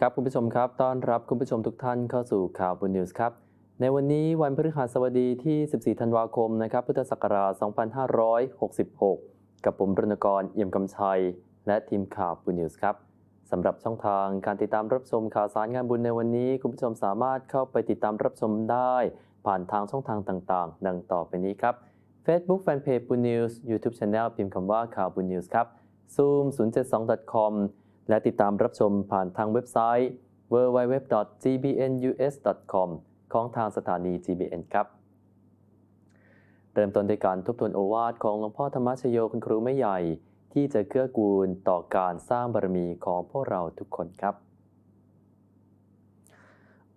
ีครับคุณผู้ชมครับ ต้อนรับคุณผู้ชมทุกท่านเข้าสู่ข่าวบุญนิวส์ครับ ในวันนี้วันพฤหัสบดีที่ 14 ธันวาคมนะครับ พุทธศักราช 2566 กับผมรณกรเอี่ยมกำชัย และทีมข่าวบุญนิวส์ครับสำหรับช่องทางการติดตามรับชมข่าวสารงานบุญในวันนี้ คุณผู้ชมสามารถเข้าไปติดตามรับชมได้ ผ่านทางช่องทางต่างๆ ดังต่อไปนี้ครับ Facebook Fanpage บุญนิวส์ YouTube Channel พิมพ์คำว่าข่าวบุญนิวส์ครับ Zoom 072.com และติดตามรับชมผ่านทางเว็บไซต์ www.gbnus.com ของทางสถานี GBN ครับ เริ่มต้นด้วยการทบทวนโอวาทของหลวงพ่อธรรมชโยคุณครูไม่ใหญ่ ที่จะเกื้อกูลต่อการสร้างบารมีของพวกเราทุกคนครับ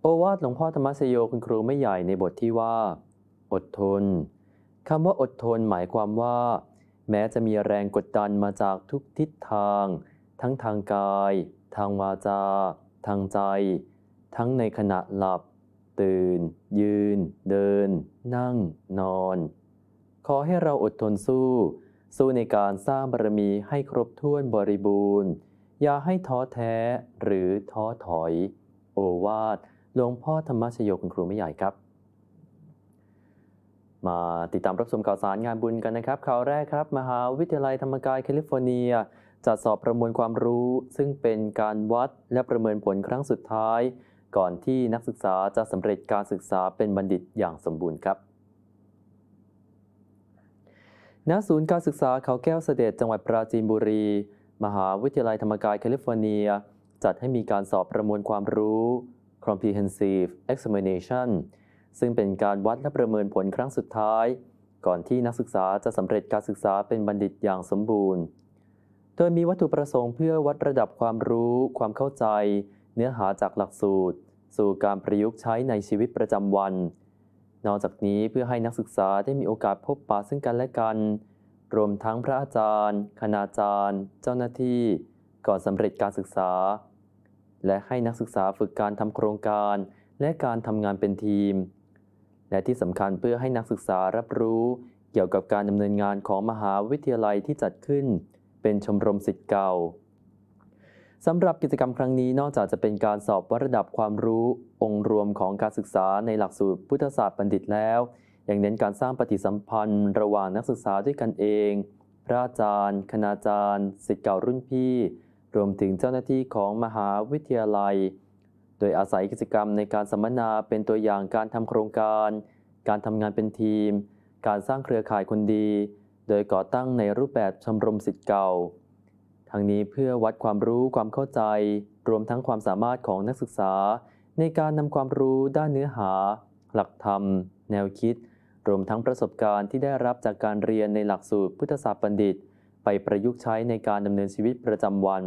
โอวาทหลวงพ่อธรรมชโยคุณครูไม่ใหญ่ในบทที่ว่า อดทนคำว่าอดทนหมายความว่า แม้จะมีแรงกดดันมาจากทุกทิศทาง ทั้งทางกาย ทางวาจา ทางใจ ทั้งในขณะหลับ ตื่น ยืน เดิน นั่ง นอน ขอให้เราอดทนสู้ สู้ในการสร้างบารมีให้ครบถ้วนบริบูรณ์ อย่าให้ท้อแท้หรือท้อถอย โอวาทหลวงพ่อธรรมชโยคุณครูไม่ใหญ่ครับมาติดตามรับชมข่าวสารงานบุญกันนะครับข่าวแรกครับ มหาวิทยาลัยธรรมกายแคลิฟอร์เนีย จัดสอบประมวลความรู้ซึ่งเป็นการวัดและประเมินผลครั้งสุดท้าย ก่อนที่นักศึกษาจะสำเร็จการศึกษาเป็นบัณฑิตอย่างสมบูรณ์ครับณศูนย์การศึกษาเขาแก้วเสด็จจังหวัดปราจีนบุรี มหาวิทยาลัยธรรมกายแคลิฟอร์เนีย จัดให้มีการสอบประมวลความรู้ comprehensive examination ซึ่งเป็นการวัดและประเมินผลครั้งสุดท้าย ก่อนที่นักศึกษาจะสำเร็จการศึกษาเป็นบัณฑิตอย่างสมบูรณ์ โดยมีวัตถุประสงค์เพื่อวัดระดับความรู้ ความเข้าใจ เนื้อหาจากหลักสูตร สู่การประยุกต์ใช้ในชีวิตประจำวัน นอกจากนี้เพื่อให้นักศึกษาได้มีโอกาสพบปะซึ่งกันและกัน รวมทั้งพระอาจารย์ คณาจารย์ เจ้าหน้าที่ ก่อนสำเร็จการศึกษา และให้นักศึกษาฝึกการทำโครงการ และการทำงานเป็นทีม และที่สำคัญเพื่อให้นักศึกษารับรู้ เกี่ยวกับการดำเนินงานของมหาวิทยาลัยที่จัดขึ้น เป็นชมรมสิทธิ์เก่าสำหรับกิจกรรมครั้งนี้นอกจากจะเป็นการสอบวัดระดับความรู้องค์รวมของการศึกษาในหลักสูตรพุทธศาสตร์บัณฑิตแล้ว ยังเน้นการสร้างปฏิสัมพันธ์ ระหว่างนักศึกษาด้วยกันเอง พระอาจารย์ คณาจารย์สิทธิ์เก่ารุ่นพี่ รวมถึงเจ้าหน้าที่ของมหาวิทยาลัย โดยอาศัยกิจกรรมในการสัมมนาเป็นตัวอย่างการทำโครงการ การทำงานเป็นทีม การสร้างเครือข่ายคนดี โดยก่อตั้งในรูปแบบชมรมสิทธิ์เก่า ทั้งนี้เพื่อวัดความรู้ความเข้าใจ รวมทั้งความสามารถของนักศึกษา ในการนำความรู้ด้านเนื้อหา หลักธรรม แนวคิด รวมทั้งประสบการณ์ที่ได้รับจากการเรียนในหลักสูตรพุทธศาสตร์บัณฑิต ไปประยุกต์ใช้ในการดำเนินชีวิตประจำวัน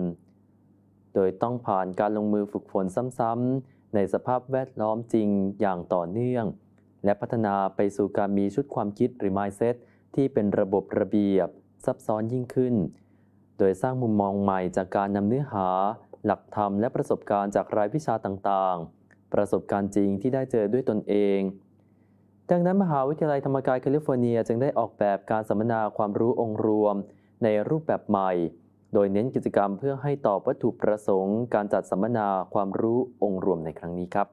โดยต้องผ่านการลงมือฝึกฝนซ้ำๆในสภาพแวดล้อมจริงอย่างต่อเนื่อง และพัฒนาไปสู่การมีชุดความคิดหรือ mindset ที่เป็นระบบระเบียบ ซับซ้อนยิ่งขึ้น โดยสร้างมุมมองใหม่จากการนำเนื้อหา หลักธรรมและประสบการณ์จากรายวิชาต่างๆ ประสบการณ์จริงที่ได้เจอด้วยตนเอง ดังนั้นมหาวิทยาลัยธรรมกายแคลิฟอร์เนียจึงได้ออกแบบการสัมมนาความรู้องค์รวม ในรูปแบบใหม่ โดยเน้นกิจกรรมเพื่อให้ตอบวัตถุประสงค์ การจัดสัมมนาความรู้องค์รวมในครั้งนี้ครับ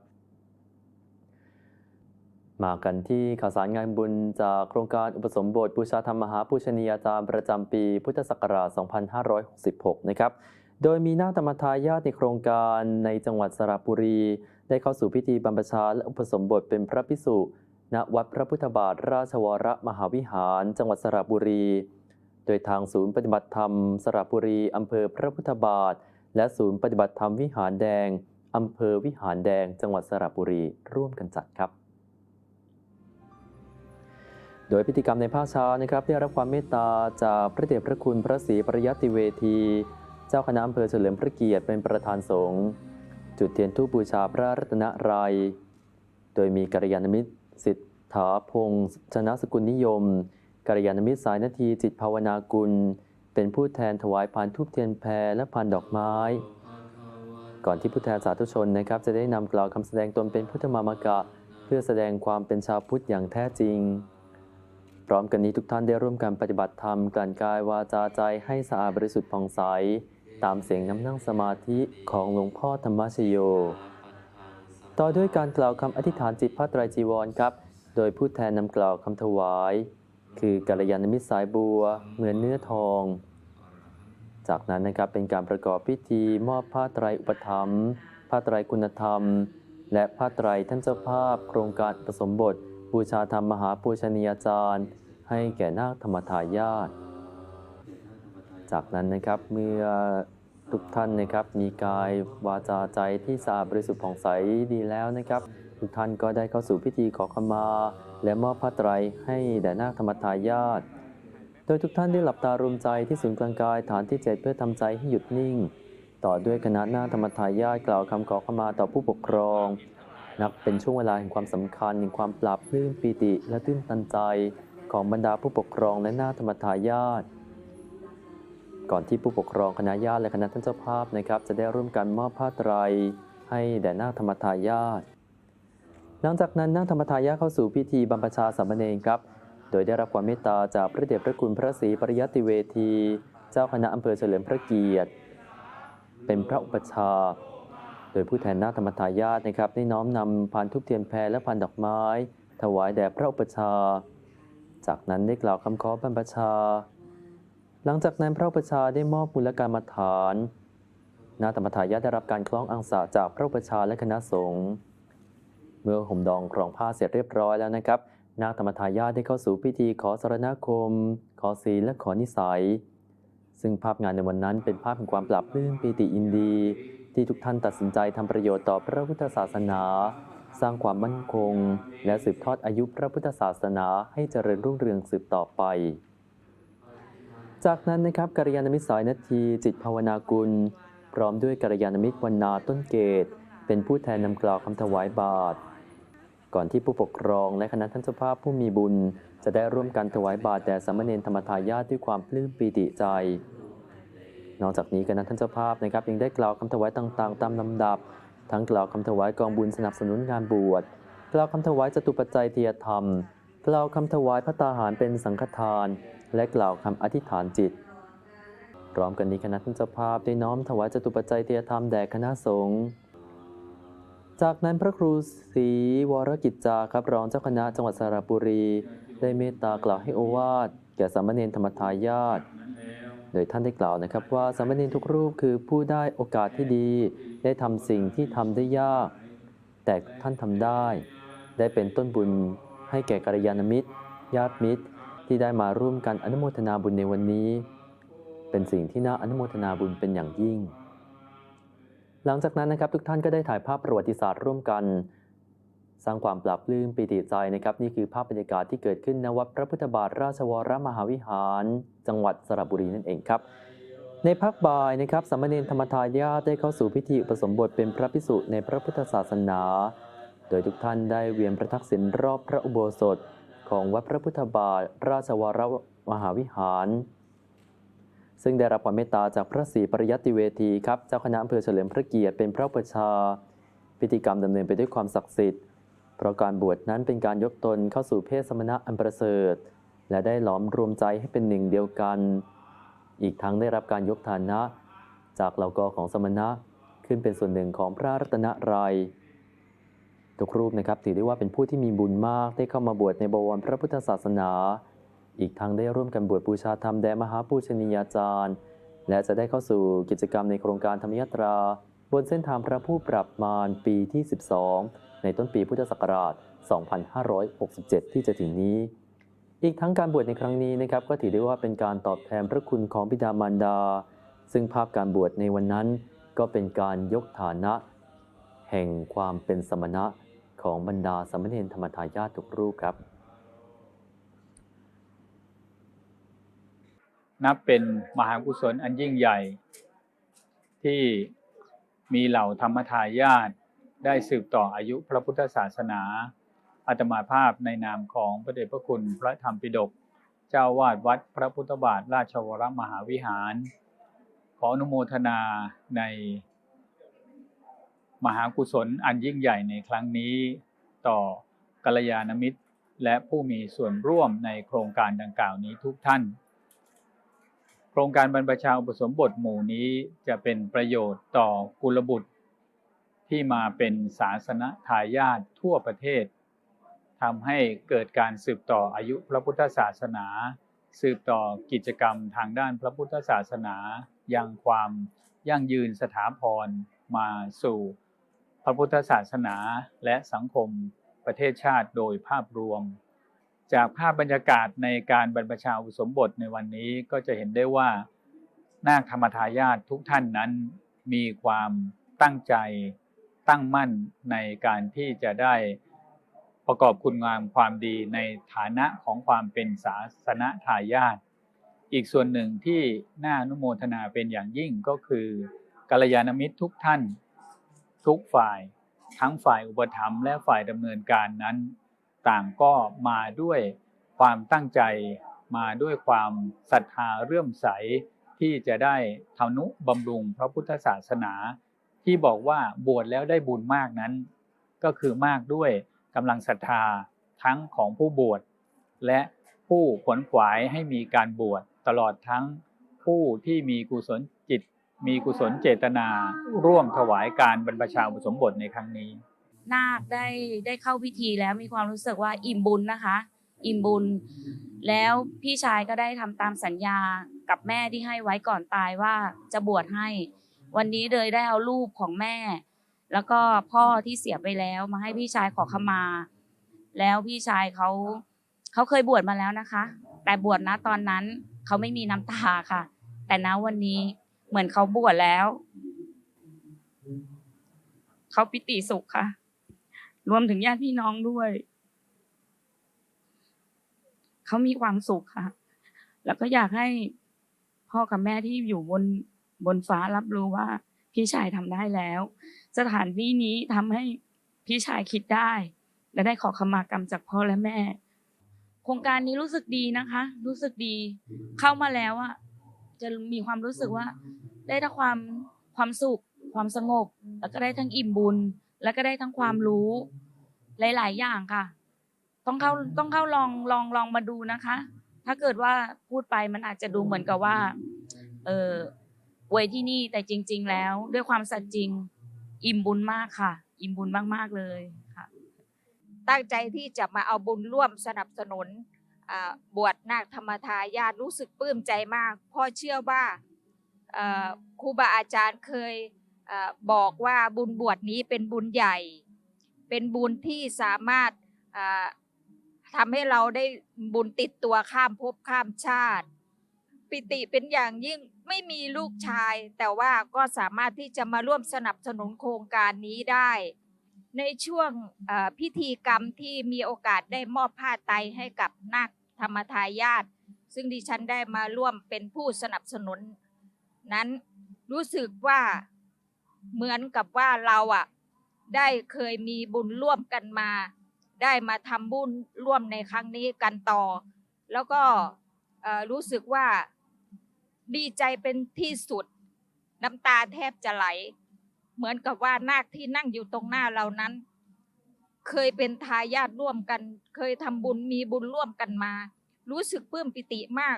มากันที่ข่าวสารงานบุญจากโครงการอุปสมบทบูชาธรรมมหาปูชนียาจารย์ประจำปีพุทธศักราช 2566 นะครับ โดยมีนาธรรมทายาทในโครงการในจังหวัดสระบุรี ได้เข้าสู่พิธีบรรพชาและอุปสมบทเป็นพระภิกษุณวัดพระพุทธบาทราชวรมหาวิหาร จังหวัดสระบุรี โดยทางศูนย์ปฏิบัติธรรม สระบุรีอำเภอพระพุทธบาท และศูนย์ปฏิบัติธรรมวิหารแดงอำเภอวิหารแดง จังหวัดสระบุรี ร่วมกันจัดครับ โดยพิธีกรรมในภาคเช้านะครับได้รับความเมตตาจากพระเดชพระคุณพระศรีปริยัติเวที เจ้าคณะอำเภอเฉลิมพระเกียรติเป็นประธานสงฆ์จุดเทียนทูปบูชาพระรัตนตรัย โดยมีกัลยาณมิตรสิทธาพงศ์ชนะสกุลนิยมกัลยาณมิตรสายนาทีจิตภาวนากุล เป็นผู้แทนถวายพานทูปเทียนแพรและพานดอกไม้ ก่อนที่ผู้แทนสาธุชนนะครับจะได้นำกล่าวคำแสดงตนเป็นพุทธมามกะ เพื่อแสดงความเป็นชาวพุทธอย่างแท้จริง พร้อมกันนี้ทุกท่านได้ร่วมกันปฏิบัติธรรมกลั่นกายวาจาใจให้สะอาดบริสุทธิ์ผ่องใส ตามเสียงน้ำนั่งสมาธิของหลวงพ่อธรรมชโย ต่อด้วยการกล่าวคำอธิษฐานจิตพระไตรจีวรครับ โดยผู้แทนนำกล่าวคำถวาย คือกัลยาณมิตรสายบัว เหมือนเนื้อทอง จากนั้นนะครับเป็นการประกอบพิธีมอบผ้าไตรอุปถัมภ์ผ้าไตรคุณธรรม และผ้าไตรท่านเจ้าภาพ โครงการผสมบท บูชาธรรมมหาปูชนียาจารย์ ให้แก่นาคธรรมทายาทจากนั้นนะครับเมื่อทุกท่านนะครับมีกายวาจาใจที่สะอาดบริสุทธิ์ผ่องใสดีแล้วนะครับ ทุกท่านก็ได้เข้าสู่พิธีขอขมา และมอบผ้าไตรให้แด่นาคธรรมทายาทโดยทุกท่านได้หลับตารวมใจที่ศูนย์กลางกายฐานที่ 7 เพื่อทำใจให้หยุดนิ่ง ต่อด้วยคณะนาคธรรมทายาทกล่าวคำขอขมาต่อผู้ปกครอง นับเป็นช่วงเวลาแห่งความสำคัญแห่งความปรับปลื้มปีติ และตื้นตันใจของบรรดาผู้ปกครองและหน้าธรรมทายาทก่อนที่ผู้ปกครองคณะญาติและคณะท่านเจ้าภาพนะครับ จะได้ร่วมกันมอบผ้าไตรให้แด่หน้าธรรมทายาทหลังจากนั้นหน้าธรรมทายาทเข้าสู่พิธีบรรพชาสามเณรครับ โดยได้รับความเมตตาจากพระเดชพระคุณพระศรีปริยัติเวที เจ้าคณะอำเภอเฉลิมพระเกียรติ เป็นพระอุปชาย์ โดยผู้แทนนาคธรรมทายาทนะครับได้น้อมนำพานทุบเทียนแพรและพานดอกไม้ ถวายแด่พระอุปชา จากนั้นได้กล่าวคำขอบรรพชา หลังจากนั้นพระอุปชาได้มอบมูลการมาฐานนาธรรมทายาทได้รับการคล้องอังสาจากพระอุปชาและคณะสงฆ์เมื่อห่มดองครองผ้าเสร็จเรียบร้อยแล้วนะครับนาธรรมทายาทได้เข้าสู่พิธีขอสรณคม ขอศีลและขอนิสัย ซึ่งภาพงานในวันนั้นเป็นภาพแห่งความปรับปลื้มปีติอินดี ที่ทุกท่านตัดสินใจทำประโยชน์ต่อพระพุทธศาสนา สร้างความมั่นคง และสืบทอดอายุพระพุทธศาสนาให้เจริญรุ่งเรืองสืบต่อไป จากนั้นนะครับกัลยาณมิตรสายนาทีจิตภาวนากุล พร้อมด้วยกัลยาณมิตรวรรณาต้นเกต เป็นผู้แทนนำกล่าวคำถวายบาตรก่อนที่ผู้ปกครองและคณะท่านเจ้าภาพผู้มีบุญ จะได้ร่วมกันถวายบาตรแด่สามเณรธรรมทายาทด้วยความปลื้มปีติใจ นอกจากนี้คณะท่านเจ้าภาพนะครับยังได้กล่าวคำถวายต่างๆ ตามลำดับ ทั้งกล่าวคำถวายกองบุญสนับสนุนงานบวชกล่าวคำถวายจตุปัจจัยเทียธรรม กล่าวคำถวายพระตาหารเป็นสังฆทาน และกล่าวคำอธิษฐานจิต พร้อมกันนี้คณะท่านเจ้าภาพได้น้อมถวายจตุปัจจัยเทียธรรมแด่คณะสงฆ์จากนั้นพระครูศรีวรกิจจาครับรองเจ้าคณะจังหวัดสระบุรี ได้เมตตากล่าวให้โอวาทแก่สามเณรธรรมทายาท โดยท่านได้กล่าวนะครับว่าสามเณรทุกรูปคือผู้ได้โอกาสที่ดี ได้ทำสิ่งที่ทำได้ยาก แต่ท่านทำได้ ได้เป็นต้นบุญให้แก่กัลยาณมิตร ญาติมิตร ที่ได้มาร่วมกันอนุโมทนาบุญในวันนี้ เป็นสิ่งที่น่าอนุโมทนาบุญเป็นอย่างยิ่ง หลังจากนั้นนะครับทุกท่านก็ได้ถ่ายภาพประวัติศาสตร์ร่วมกัน สร้างความปรับปลื้มปีติใจนะครับนี่คือภาพบรรยากาศที่เกิดขึ้นณวัดพระพุทธบาทราชวรมหาวิหาร จังหวัดสระบุรีนั่นเองครับ ในภาคบ่ายนะครับสามเณรธรรมทายาได้เข้าสู่พิธีอุปสมบทเป็นพระภิกษุในพระพุทธศาสนา โดยทุกท่านได้เวียนประทักษิณรอบพระอุโบสถ ของวัดพระพุทธบาทราชวรมหาวิหาร ซึ่งได้รับความเมตตาจากพระศรีปริยัติเวทีครับเจ้าคณะอำเภอเฉลิมพระเกียรติเป็นพระประชา พิธีกรรมดำเนินไปด้วยความศักดิ์สิทธิ์ เพราะการบวชนั้นเป็นการยกตนเข้าสู่เพศสมณะอันประเสริฐ และได้หลอมรวมใจให้เป็นหนึ่งเดียวกัน อีกทั้งได้รับการยกฐานะ จากเหล่ากอของสมณะขึ้นเป็นส่วนหนึ่งของพระรัตนตรัยทุกรูปนะครับถือได้ว่าเป็นผู้ที่มีบุญมากได้เข้ามาบวชในบวรพระพุทธศาสนา อีกทั้งได้ร่วมกันบวชบูชาธรรมแด่มหาปูชนียาจารย์ และจะได้เข้าสู่กิจกรรมในโครงการธรรมยตรา บนเส้นทางพระผู้ปรับมารปีที่ 12 ในต้นปีพุทธศักราช 2567 ที่จะถึงนี้ อีกทั้งการบวชในครั้งนี้นะครับก็ถือได้ว่าเป็นการตอบแทนพระคุณของบิดามารดา ซึ่งภาพการบวชในวันนั้น ก็เป็นการยกฐานะ แห่งความเป็นสมณะของบรรดาสามเณรธรรมทายาททุกรูปครับ นับเป็นมหากุศลอันยิ่งใหญ่ที่มีเหล่าธรรมทายาท ได้สืบต่ออายุพระพุทธศาสนาอาตมาภาพในนามของพระเดชพระคุณพระธรรมปิฎกเจ้าวาดวัดพระพุทธบาทราชวรมหาวิหาร ขออนุโมทนาในมหากุศลอันยิ่งใหญ่ในครั้งนี้ต่อกัลยาณมิตร และผู้มีส่วนร่วมในโครงการดังกล่าวนี้ทุกท่าน โครงการบรรพชาอุปสมบทหมู่นี้จะเป็นประโยชน์ต่อกุลบุตร ที่มาเป็นศาสนทายาททั่วประเทศทำให้เกิดการสืบต่ออายุพระพุทธศาสนา สืบต่อกิจกรรมทางด้านพระพุทธศาสนายังความยั่งยืนสถาพรมาสู่พระพุทธศาสนาและสังคมประเทศชาติโดยภาพรวม จากภาพบรรยากาศในการบรรพชาอุสมบทในวันนี้ก็จะเห็นได้ว่านาคธรรมทายาททุกท่านนั้นมีความตั้งใจ ตั้งมั่นในการที่จะได้ประกอบคุณงามความดีในฐานะของความเป็นศาสนทายาทอีกส่วนหนึ่งที่น่าอนุโมทนาเป็นอย่างยิ่งก็คือกัลยาณมิตรทุกท่าน ทุกฝ่ายทั้งฝ่ายอุปถัมภ์และฝ่ายดำเนินการนั้น ต่างก็มาด้วยความตั้งใจมาด้วยความศรัทธาเรื่อมใสที่จะได้ทำนุบำรุงพระพุทธศาสนา ที่บอกว่าบวชแล้วได้บุญมากนั้น ก็คือมากด้วยกำลังศรัทธาทั้งของผู้บวชและผู้ขวนขวายให้มีการบวชตลอดทั้งผู้ที่มีกุศลจิต มีกุศลเจตนาร่วมถวายการบรรพชาอุปสมบทในครั้งนี้ นาคได้ได้เข้าพิธีแล้วมีความรู้สึกว่าอิ่มบุญนะคะ อิ่มบุญ แล้วพี่ชายก็ได้ทำตามสัญญากับแม่ที่ให้ไว้ก่อนตายว่าจะบวชให้ วันนี้เลยได้เอารูปของแม่ แล้วก็พ่อที่เสียไปแล้วมาให้พี่ชายขอขมา แล้วพี่ชายเขาเขาเคยบวชมาแล้วนะคะ แต่บวชนะตอนนั้นเขาไม่มีน้ำตาค่ะ แต่ณวันนี้เหมือนเขาบวชแล้วเขาปิติสุขค่ะ รวมถึงญาติพี่น้องด้วยเขามีความสุขค่ะ แล้วก็อยากให้พ่อกับแม่ที่อยู่บน บนฟ้ารับรู้ว่าพี่ชายทำได้แล้ว สถานที่นี้ทำให้พี่ชายคิดได้ และได้ขอขมากรรมจากพ่อและแม่ โครงการนี้รู้สึกดีนะคะ รู้สึกดี เข้ามาแล้วอะจะมีความรู้สึกว่า ได้ทั้งความความสุข ความสงบ แล้วก็ได้ทั้งอิ่มบุญ แล้วก็ได้ทั้งความรู้ หลาย ๆ อย่างค่ะ ต้องเข้าต้องเข้าลองลองลองมาดูนะคะ ถ้าเกิดว่าพูดไปมันอาจจะดูเหมือนกับว่า เออ อวยที่นี่แต่จริง ๆ แล้ว ด้วยความสัตย์จริง อิ่มบุญมากค่ะ อิ่มบุญมากๆเลยค่ะ ตั้งใจที่จะมาเอาบุญร่วมสนับสนุนบวชนาคธรรมทายาทรู้สึกปลื้มใจมากเพราะเชื่อว่าครูบาอาจารย์เคยบอกว่าบุญบวชนี้เป็นบุญใหญ่ เป็นบุญที่สามารถทำให้เราได้บุญติดตัวข้ามภพข้ามชาติ ปิติเป็นอย่างยิ่งไม่มีลูกชาย แต่ว่าก็สามารถที่จะมาร่วมสนับสนุนโครงการนี้ได้ ในช่วงพิธีกรรมที่มีโอกาสได้มอบผ้าไตให้กับนาคธรรมทายาทซึ่งดิฉันได้มาร่วมเป็นผู้สนับสนุน นั้นรู้สึกว่าเหมือนกับว่าเราอะได้เคยมีบุญร่วมกันมา ได้มาทำบุญร่วมในครั้งนี้กันต่อ แล้วก็รู้สึกว่า ดีใจเป็นที่สุด น้ำตาแทบจะไหล เหมือนกับว่านาคที่นั่งอยู่ตรงหน้าเรานั้น เคยเป็นทายาทร่วมกัน เคยทำบุญมีบุญร่วมกันมา รู้สึกปลื้มปิติมาก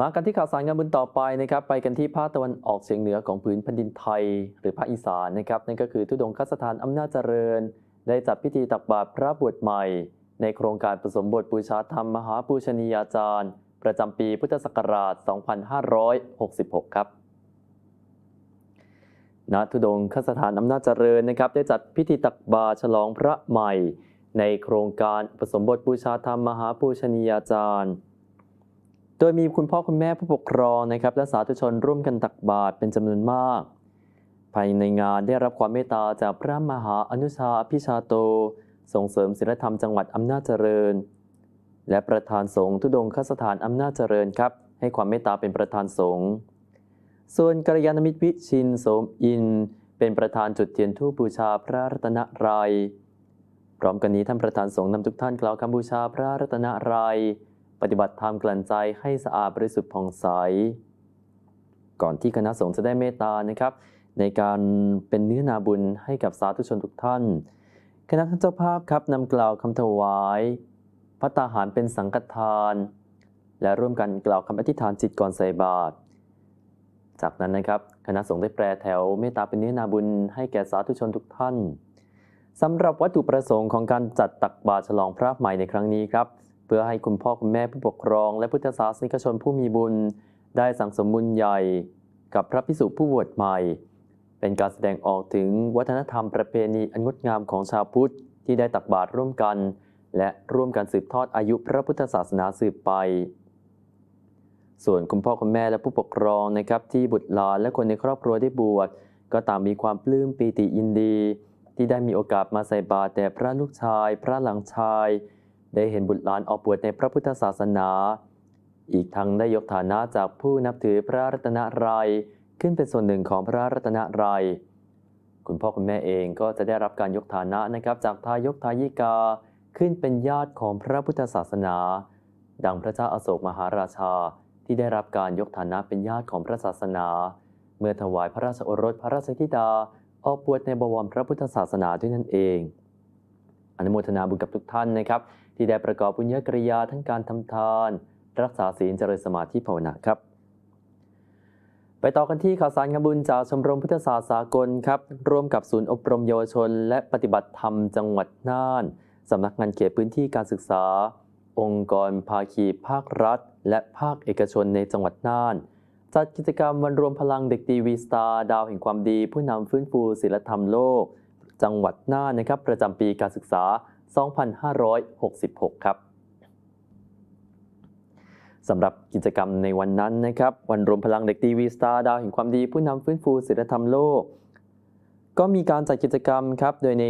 มากันที่ข่าวสารงานบุญต่อไปนะครับไปกันที่ภาคตะวันออกเฉียงเหนือของผืนแผ่นดินไทย หรือภาคอีสานนะครับนั่นก็คือทุดงคสถานอำนาจเจริญ ได้จัดพิธีตักบาตรพระบวชใหม่ ในโครงการผสมบทบูชาธรรมมหาปูชนียาจารย์ ประจำปีพุทธศักราช 2566 ครับณทุดงคสถานอำนาจเจริญนะครับ ได้จัดพิธีตักบาตรฉลองพระใหม่ ในโครงการผสมบทบูชาธรรมมหาปูชนียาจารย์ โดยมีคุณพ่อคุณแม่ผู้ปกครองนะครับ และสาธุชนร่วมกันตักบาตรเป็นจำนวนมาก ภายในงานได้รับความเมตตาจากพระมหาอนุชาอภิชาโต ส่งเสริมศิลธรรมจังหวัดอำนาจเจริญ และประธานสงฆ์ทุดงคสถานอำนาจเจริญครับ ให้ความเมตตาเป็นประธานสงฆ์ส่วนกัลยาณมิตรวิชินโสมอิน เป็นประธานจุดเทียนธูปบูชาพระรัตนตรัยพร้อมกันนี้ท่านประธานสงฆ์นำทุกท่านกล่าวคำบูชาพระรัตนตรัยปฏิบัติธรรมกลั่นใจให้สะอาดบริสุทธิ์ผ่องใส ก่อนที่คณะสงฆ์จะได้เมตตานะครับ ในการเป็นเนื้อนาบุญให้กับสาธุชนทุกท่าน คณะท่านเจ้าภาพครับนำกล่าวคำถวาย พระตาหารเป็นสังฆทาน และร่วมกันกล่าวคำอธิษฐานจิตก่อนใส่บาตรจากนั้นนะครับคณะสงฆ์ได้แปรแถวเมตตาเป็นเนื้อนาบุญให้แก่สาธุชนทุกท่านสำหรับวัตถุประสงค์ของการจัดตักบาตรฉลองพระใหม่ในครั้งนี้ครับ เพื่อให้คุณพ่อคุณแม่ผู้ปกครอง และพุทธศาสนิกชนผู้มีบุญ ได้สังสมบุญใหญ่ กับพระพิสุผู้บวชใหม่ เป็นการแสดงออกถึงวัฒนธรรมประเพณีอันงดงามของชาวพุทธที่ได้ตักบาตรร่วมกัน และร่วมกันสืบทอดอายุพระพุทธศาสนาสืบไป ส่วนคุณพ่อคุณแม่และผู้ปกครองนะครับที่บุตรหลานและคนในครอบครัวได้บวชก็ต่างมีความปลื้มปีติยินดี ที่ได้มีโอกาสมาใส่บาตรแต่พระลูกชาย พระหลังชาย ได้เห็นบุตรหลานออกบวชในพระพุทธศาสนา อีกทั้งได้ยกฐานะจากผู้นับถือพระรัตนรัยขึ้นเป็นส่วนหนึ่งของพระรัตนรัย คุณพ่อคุณแม่เองก็จะได้รับการยกฐานะนะครับจากทายกทายิกา ขึ้นเป็นญาติของพระพุทธศาสนา ดังพระเจ้าอาโศกมหาราชาที่ได้รับการยกฐานะเป็นญาติของพระศาสนา เมื่อถวายพระราชโอรสพระราชธิดาออกบวชในบวรพระพุทธศาสนาด้วยนั่นเอง อนุโมทนาบุญกับทุกท่านนะครับ ที่ได้ประกอบบุญญกริยาทั้งการทำทาน รักษาศีลเจริญสมาธิภาวนาครับ ไปต่อกันที่ข่าวสารงานบุญจากชมรมพุทธศาสตร์สากลครับร่วมกับศูนย์อบรมเยาวชน และปฏิบัติธรรมจังหวัดน่าน สำนักงานเขตพื้นที่การศึกษา องค์กรภาคีภาครัฐ และภาคเอกชนในจังหวัดน่าน จัดกิจกรรมวันรวมพลังเด็กดีวีสตาร์ดาวแห่งความดี ผู้นำฟื้นฟูศิลธรรมโลก จังหวัดน่านนะครับประจำปีการศึกษา 2566 ครับสำหรับกิจกรรมในวันนั้นนะครับวันรวมพลังเด็กดีวีสตาร์ดาวแห่งความดีผู้นำฟื้นฟูศิลธรรมโลก ก็มีการจัดกิจกรรมครับโดยใน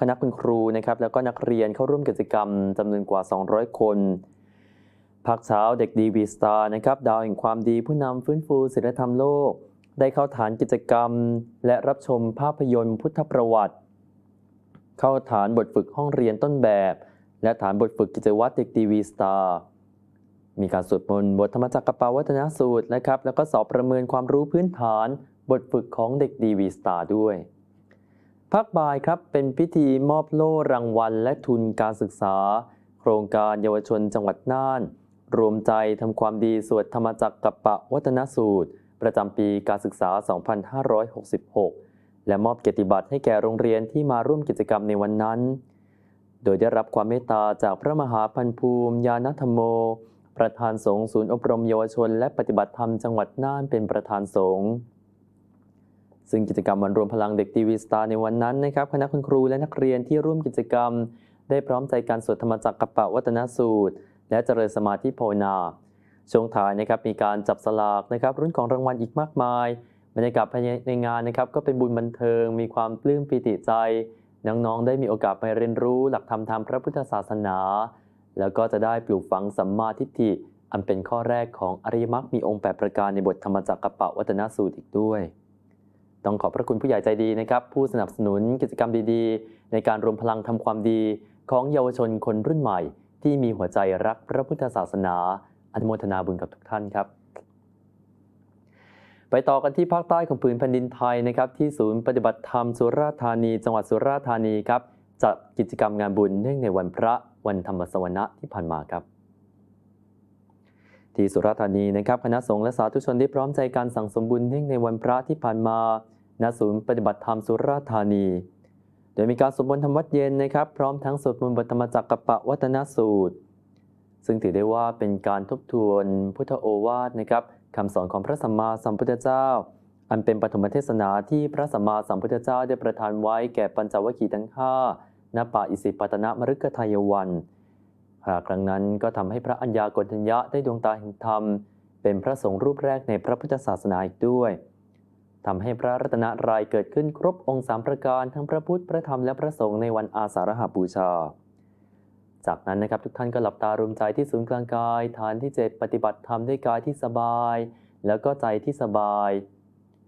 คณะคุณครูนะครับแล้วก็นักเรียนเข้าร่วมกิจกรรมจำนวนกว่า 200 คนภาคเช้าเด็กดีวีสตาร์นะครับดาวแห่งความดีผู้นำฟื้นฟูศิลธรรมโลก ได้เข้าฐานกิจกรรม และรับชมภาพยนตร์พุทธประวัติ เข้าฐานบทฝึกห้องเรียนต้นแบบ และฐานบทฝึกกิจวัตรเด็กดีวีสตาร์มีการสวดมนต์บทธรรมจักรปาวัฒนสูตรนะครับแล้วก็สอบประเมินความรู้พื้นฐานบทฝึกของเด็กดีวีสตาร์ด้วย ภาคบ่ายครับเป็นพิธีมอบโล่รางวัลและทุนการศึกษา โครงการเยาวชนจังหวัดน่าน รวมใจทำความดีสวดธรรมจักรกับปะวัฒนสูตร ประจำปีการศึกษา 2566 และมอบเกียรติบัตรให้แก่โรงเรียนที่มาร่วมกิจกรรมในวันนั้น โดยได้รับความเมตตาจากพระมหาพันภูมิ ยานธรรมโม ประธานสงฆ์ศูนย์อบรมเยาวชน และปฏิบัติธรรมจังหวัดน่านเป็นประธานสงฆ์ ซึ่งกิจกรรมวันรวมพลังเด็กทีวีสตาร์ในวันนั้นนะครับคณะคุณครูและนักเรียนที่ร่วมกิจกรรม ได้พร้อมใจการสวดธรรมจักรกับปะวัฒนสูตร และเจริญสมาธิภาวนาช่วงท้ายนะครับมีการจับสลากนะครับรุ่นของรางวัลอีกมากมายบรรยากาศภายในงานนะครับก็เป็นบุญบันเทิง มีความปลื้มปีติใจ น้องๆได้มีโอกาสไปเรียนรู้หลักธรรมทางพระพุทธศาสนา แล้วก็จะได้ปลูกฝังสัมมาทิฏฐิอันเป็นข้อแรกของอริยมรรคมีองค์ 8 ประการในบทธรรมจักรกปะวัฒนสูตรอีกด้วย ต้องขอบพระคุณผู้ใหญ่ใจดีนะครับ ผู้สนับสนุนกิจกรรมดีๆ ในการรวมพลังทำความดีของเยาวชนคนรุ่นใหม่ ที่มีหัวใจรักพระพุทธศาสนา อนุโมทนาบุญกับทุกท่านครับ ไปต่อกันที่ภาคใต้ของผืนแผ่นดินไทยนะครับที่ศูนย์ปฏิบัติธรรมสุราษฎร์ธานี จังหวัดสุราษฎร์ธานีครับจัดกิจกรรมงานบุญเนื่องในวันพระวันธรรมสวนะที่ผ่านมาครับ ที่สุราษฎร์ธานีนะครับคณะสงฆ์และสาธุชนได้พร้อมใจการสั่งสมบุญเนื่องในวันพระที่ผ่านมาณศูนย์ปฏิบัติธรรมสุราษฎร์ธานี โดยมีการสวดมนต์ทำวัดเย็นนะครับ พร้อมทั้งสวดมนต์บทธรรมจักรกับปะวัฒนสูตร ซึ่งถือได้ว่าเป็นการทบทวนพุทธโอวาทนะครับคำสอนของพระสัมมาสัมพุทธเจ้า อันเป็นปฐมเทศนาที่พระสัมมาสัมพุทธเจ้าได้ประทานไว้แก่ปัญจวัคคีย์ทั้งห้าณป่าอิสิปตนมฤคทายวัน ครั้งนั้นก็ทำให้พระอัญญากณทัญญะได้ดวงตาแห่งธรรม เป็นพระสงฆ์รูปแรกในพระพุทธศาสนาอีกด้วยทำให้พระรัตนรัยเกิดขึ้นครบองค์สามประการทั้งพระพุทธพระธรรมและพระสงฆ์ในวันอาสาฬหบูชา จากนั้นนะครับทุกท่านก็หลับตารวมใจที่ศูนย์กลางกาย ฐานที่7ปฏิบัติธรรมด้วยกายที่สบาย แล้วก็ใจที่สบาย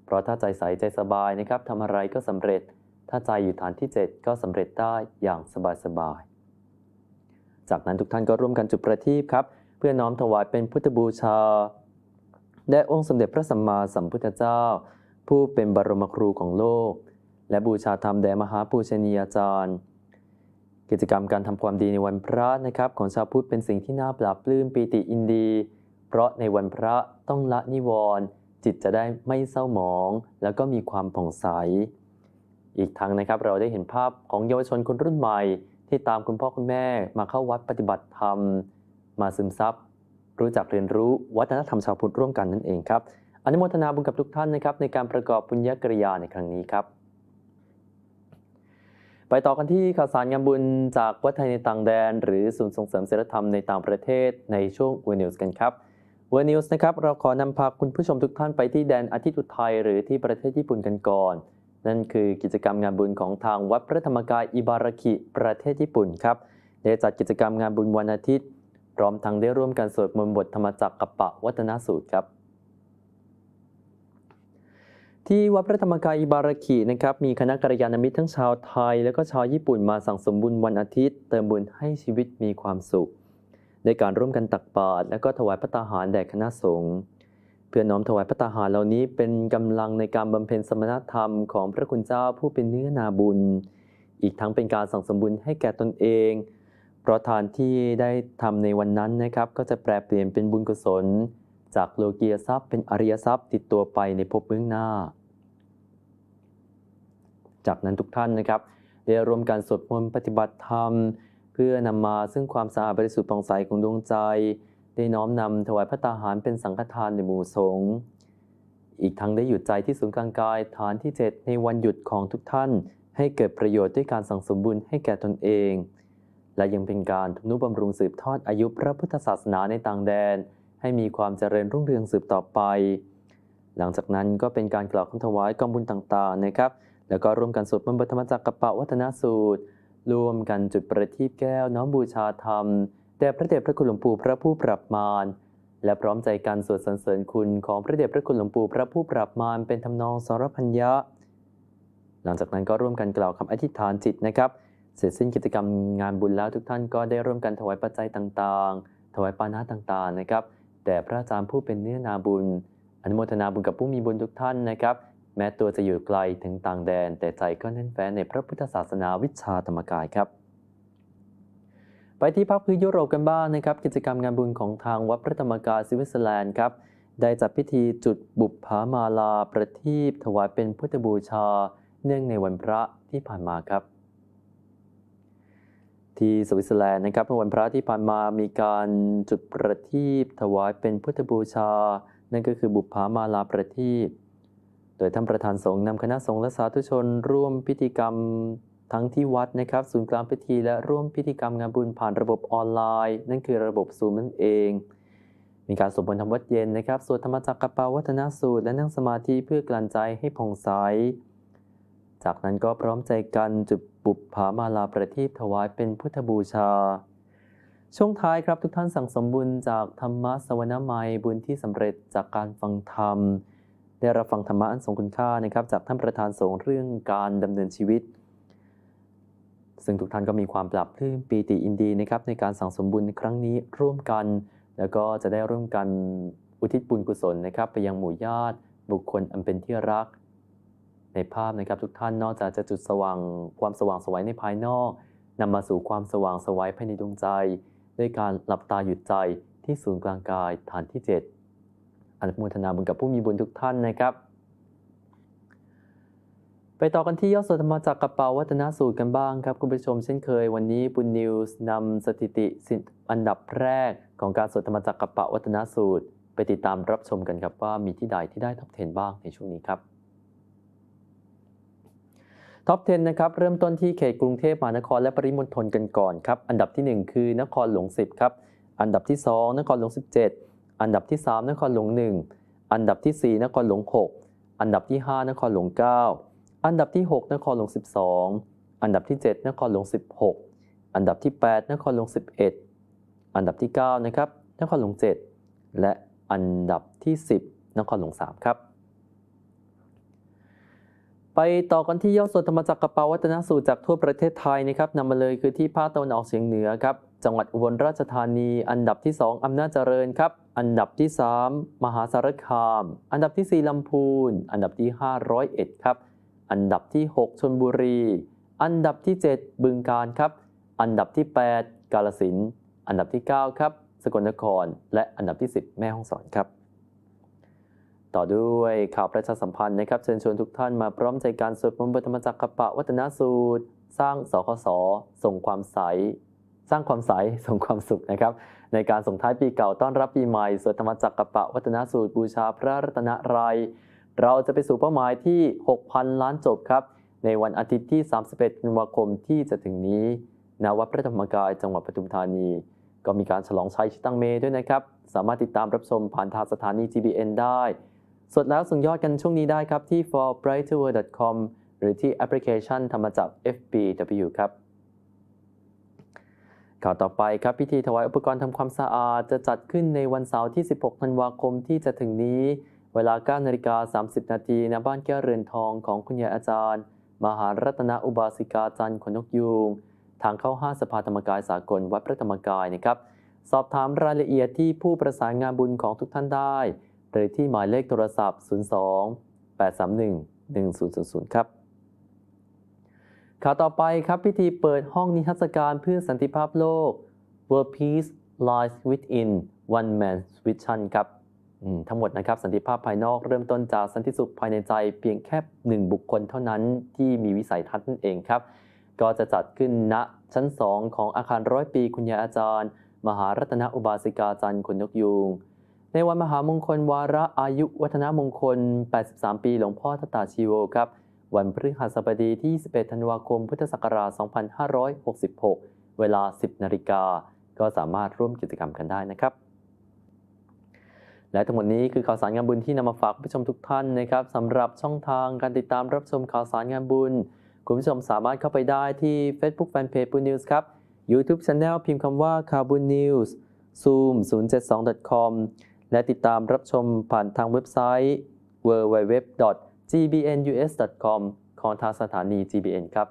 เพราะถ้าใจใสใจสบายนะครับทำอะไรก็สำเร็จ ถ้าใจอยู่ฐานที่ 7 ก็สำเร็จได้อย่างสบายๆ จากนั้นทุกท่านก็ร่วมกันจุดประทีปครับ เพื่อน้อมถวายเป็นพุทธบูชาแด่องค์สมเด็จพระสัมมาสัมพุทธเจ้า ผู้เป็นบรมครูของโลก และบูชาธรรมแด่มหาปูชนียาจารย์ กิจกรรมการทำความดีในวันพระนะครับของชาวพุทธเป็นสิ่งที่น่าปราบปลื้มปีติอินดี เพราะในวันพระต้องละนิวรณ์จิตจะได้ไม่เศร้าหมอง แล้วก็มีความผ่องใส อีกทั้งนะครับเราได้เห็นภาพของเยาวชนคนรุ่นใหม่ ที่ตามคุณพ่อคุณแม่มาเข้าวัดปฏิบัติธรรม มาซึมซับรู้จักเรียนรู้วัฒนธรรมชาวพุทธร่วมกันนั่นเองครับอนุโมทนาบุญกับทุกท่านนะครับในการประกอบบุญญกริยาในครั้งนี้ครับ ไปต่อกันที่ข่าวสารงานบุญจากวัดไทยในต่างแดน หรือศูนย์ส่งเสริมศิลธรรมในต่างประเทศในช่วง w ว News กันครับ w ว News นะครับเราขอนำพาคุณผู้ชมทุกท่านไปที่แดนอาทิตย์อุทัยหรือที่ประเทศญี่ปุ่นกันก่อน นั่นคือกิจกรรมงานบุญของทางวัดพระธรรมกายอิบาราคิประเทศญี่ปุ่นครับได้จัดกิจกรรมงานบุญวันอาทิตย์ พร้อมทั้งได้ร่วมกันสวดมนต์บทธรรมจักรกัปปะวัฒนสูตรครับ ที่วัดพระธรรมกายอิบาราคินะครับมีคณะกัลยาณมิตรทั้งชาวไทย และก็ชาวญี่ปุ่นมาสั่งสมบุญวันอาทิตย์ เติมบุญให้ชีวิตมีความสุขในการร่วมกันตักบาตรและก็ถวายพระตาหารแด่คณะสงฆ์ เพื่อน้อมถวายพระตาหารเหล่านี้เป็นกำลังในการบำเพ็ญสมณธรรมของพระคุณเจ้าผู้เป็นเนื้อนาบุญ อีกทั้งเป็นการสั่งสมบุญให้แก่ตนเอง เพราะทานที่ได้ทำในวันนั้นนะครับ ก็จะแปลเปลี่ยนเป็นบุญกุศล จากโลกียทรัพย์เป็นอริยทรัพย์ติดตัวไปในภพเบื้องหน้า จากนั้นทุกท่านนะครับได้รวมกันสวดมนต์ปฏิบัติธรรม เพื่อนำมาซึ่งความสะอาดบริสุทธิ์ผ่องใสของดวงใจ ได้น้อมนำถวายพระตาหารเป็นสังฆทานในหมู่สงฆ์อีกทั้งได้หยุดใจที่ศูนย์กลางกายฐานที่ 7 ในวันหยุดของทุกท่าน ให้เกิดประโยชน์ด้วยการสั่งสมบุญให้แก่ตนเอง และยังเป็นการทนุบำรุงสืบทอดอายุพระพุทธศาสนาในต่างแดน ให้มีความเจริญรุ่งเรืองสืบต่อไป หลังจากนั้นก็เป็นการกล่าวคำถวายกองบุญต่างๆนะครับ แล้วก็ร่วมกันสวดมนต์บทธรรมจักรกัปปะวัฒนสูตร รวมกันจุดประทีปแก้วน้อมบูชาธรรม แด่พระเดชพระคุณหลวงปู่พระผู้ปรับมารและพร้อมใจกันสวดสรรเสริญคุณของพระเดชพระคุณหลวงปู่พระผู้ปรับมารเป็นทำนองสรพัญญะ หลังจากนั้นก็ร่วมกันกล่าวคำอธิษฐานจิตนะครับ เสร็จสิ้นกิจกรรมงานบุญแล้วทุกท่านก็ได้ร่วมกันถวายปัจจัยต่างๆ ถวายปานะต่างๆนะครับแด่พระอาจารย์ผู้เป็นเนื้อนาบุญ อนุโมทนาบุญกับผู้มีบุญทุกท่านนะครับ แม้ตัวจะอยู่ไกลถึงต่างแดน แต่ใจก็แน่นแฟ้นในพระพุทธศาสนาวิชาธรรมกายครับ ไปที่ภาคพื้นยุโรปกันบ้างนะครับ กิจกรรมงานบุญของทางวัดพระธรรมกายสวิตเซอร์แลนด์ครับ ได้จัดพิธีจุดบุปผามาลาประทีปถวายเป็นพุทธบูชา เนื่องในวันพระที่ผ่านมาครับ ที่สวิตเซอร์แลนด์นะครับเมื่อวันพระที่ผ่านมามีการจุดประทีปถวายเป็นพุทธบูชา นั่นก็คือบุปผามาลาประทีปโดยท่านประธานสงฆ์นำคณะสงฆ์และสาธุชน ร่วมพิธีกรรม ทั้งที่วัดนะครับศูนย์กลางพิธีและร่วมพิธีกรรมงานบุญผ่านระบบออนไลน์ นั่นคือระบบซูมนั่นเอง มีการสวดมนต์ทำวัดเย็นนะครับสวดธรรมจักรปาวัฒนสูตรและนั่งสมาธิเพื่อกลั่นใจให้ผ่องใส จากนั้นก็พร้อมใจกันจุดบุปผามาลาประทีปถวายเป็นพุทธบูชา ช่วงท้ายครับทุกท่านสั่งสมบุญจากธรรมะสวนามัยบุญที่สำเร็จจากการฟังธรรม ได้รับฟังธรรมะอันทรงคุณค่านะครับจากท่านประธานสงฆ์เรื่องการดำเนินชีวิต ซึ่งทุกท่านก็มีความปรับปลื้มปีติอินดีนะครับในการสั่งสมบุญครั้งนี้ร่วมกัน แล้วก็จะได้ร่วมกันอุทิศบุญกุศลนะครับ ไปยังหมู่ญาติ บุคคลอันเป็นที่รัก ในภาพนะครับทุกท่านนอกจากจะจุดสว่างความสว่างสวัยในภายนอกนำมาสู่ความสว่างสวัยภายในดวงใจ ด้วยการหลับตาหยุดใจที่ศูนย์กลางกายฐานที่ 7อนุโมทนาบุญกับผู้มีบุญทุกท่านนะครับ ไปต่อกันที่ยอดสวดธรรมจากกระเป๋าวัฒนสูตรกันบ้างครับ คุณผู้ชมเช่นเคยวันนี้บุญนิวส์นำสถิติสิอันดับแรกของการสวดธรรมจากกระเป๋าวัฒนสูตร ไปติดตามรับชมกันครับว่ามีที่ใดที่ได้ท็อป 10 บ้างในช่วงนี้ครับท็อป 10 นะครับ เริ่มต้นที่เขตกรุงเทพมหานครและปริมณฑลกันก่อนครับ อันดับที่ 1 คือนครหลวง 10 ครับ อันดับที่ 2 นครหลวง 17 อันดับที่ 3 นครหลวง 1 อันดับที่ 4 นครหลวง 6 อันดับที่ 5 นครหลวง 9 อันดับที่ 6 นครหลวง 12 อันดับที่ 7 นครหลวง 16 อันดับที่ 8 นครหลวง 11 อันดับที่ 9 นะครับ นครหลวง 7 และอันดับที่ 10 นครหลวง 3 ครับ ไปต่อกันที่ยอดส่วดธรรมจักรกระเป๋าวัฒนสูตรจากทั่วประเทศไทยนะครับนำมาเลยคือที่ภาคตะวันออกเฉียงเหนือครับ จังหวัดอุบลราชธานี อันดับที่ 2 อำนาจเจริญครับ อันดับที่ 3 มหาสารคาม อันดับที่ 4ลำพูน อันดับที่501ครับ อันดับที่ 6ชลบุรี อันดับที่ 7 บึงกาฬครับ อันดับที่ 8 กาฬสิน อันดับที่ 9 ครับ สกลนคร และอันดับที่ 10 แม่ฮ่องสอนครับ ต่อด้วยข่าวประชาสัมพันธ์นะครับ เชิญชวนทุกท่านมาพร้อมใจการสวดมนต์บทธรรมจักรปะวัฒนสูตร สร้างสคส ส่งความใส สร้างความใส ส่งความสุขนะครับ ในการส่งท้ายปีเก่าต้อนรับปีใหม่ สวดธรรมจักรปะวัฒนสูตรบูชาพระรัตนตรัย เราจะไปสู่เป้าหมายที่ 6,000 ล้านจบครับ ในวันอาทิตย์ที่ 31ธันวาคมที่จะถึงนี้ณวัดพระธรรมกายจังหวัดปทุมธานี ก็มีการฉลองชัยชิตังเมด้วยนะครับ สามารถติดตามรับชมผ่านทางสถานี GBN ได้ สดแล้วส่งยอดกันช่วงนี้ได้ครับที่ forbrighterworld.com หรือที่แอปพลิเคชันธรรมจักร FBW ครับข่าวต่อไปครับพิธีถวายอุปกรณ์ทำความสะอาดจะจัดขึ้นในวันเสาร์ที่ 16 ธันวาคมที่จะถึงนี้ เวลา9นาฬิกา30 นาทีณบ้านแก้วเรือนทองของคุณยายอาจารย์ มหารัตนอุบาสิกาจันทร์ขนนกยูงทางเข้าห้าสภาธรรมกายสากลวัดพระธรรมกายนะครับ สอบถามรายละเอียดที่ผู้ประสานงานบุญของทุกท่านได้ หรือที่หมายเลขโทรศัพท์ 02 831 1000 ครับ ข่าวต่อไปครับพิธีเปิดห้องนิทรรศการเพื่อสันติภาพโลก World Peace Lies Within One Man's Vision ครับ ทั้งหมดนะครับสันติภาพภายนอกเริ่มต้นจากสันติสุขภายในใจเพียงแค่หนึ่งบุคคลเท่านั้นที่มีวิสัยทัศน์นั่นเองครับ ก็จะจัดขึ้นณชั้น 2 ของอาคารร้อยปีคุณยายอาจารย์ มหารัตนอุบาสิกาจันทร์ขนนกยูงในวันมหามงคลวาระอายุวัฒนมงคล 83 ปีหลวงพ่อทตาชีโวครับ วันพฤหัสบดีที่ 21 ธันวาคม พุทธศักราช 2566 เวลา 10 นาฬิกา ก็สามารถร่วมกิจกรรมกันได้นะครับ และทั้งหมดนี้คือข่าวสารงานบุญที่นำมาฝากผู้ชมทุกท่านนะครับสำหรับช่องทางการติดตามรับชมข่าวสารงานบุญ คุณผู้ชมสามารถเข้าไปได้ที่ Facebook Fanpage บุญนิวส์ครับ YouTube Channel พิมพ์คำว่าข่าวบุญนิวส์ zoom 072.com และติดตามรับชมผ่านทางเว็บไซต์ www.gbnus.com ของทางสถานี GBN ครับ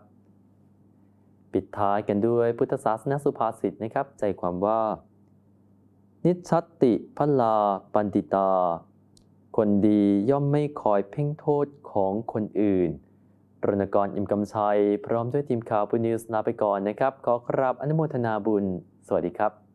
ปิดท้ายกันด้วยพุทธศาสนสุภาษิตนะครับ ใจความว่า นิชัตติพลาปันติตา คนดีย่อมไม่คอยเพ่งโทษของคนอื่นรณกรอิมกำชัย พร้อมด้วยทีมข่าวบุญนิวส์ลาไปก่อนนะครับ ขอกราบอนุโมทนาบุญ สวัสดีครับ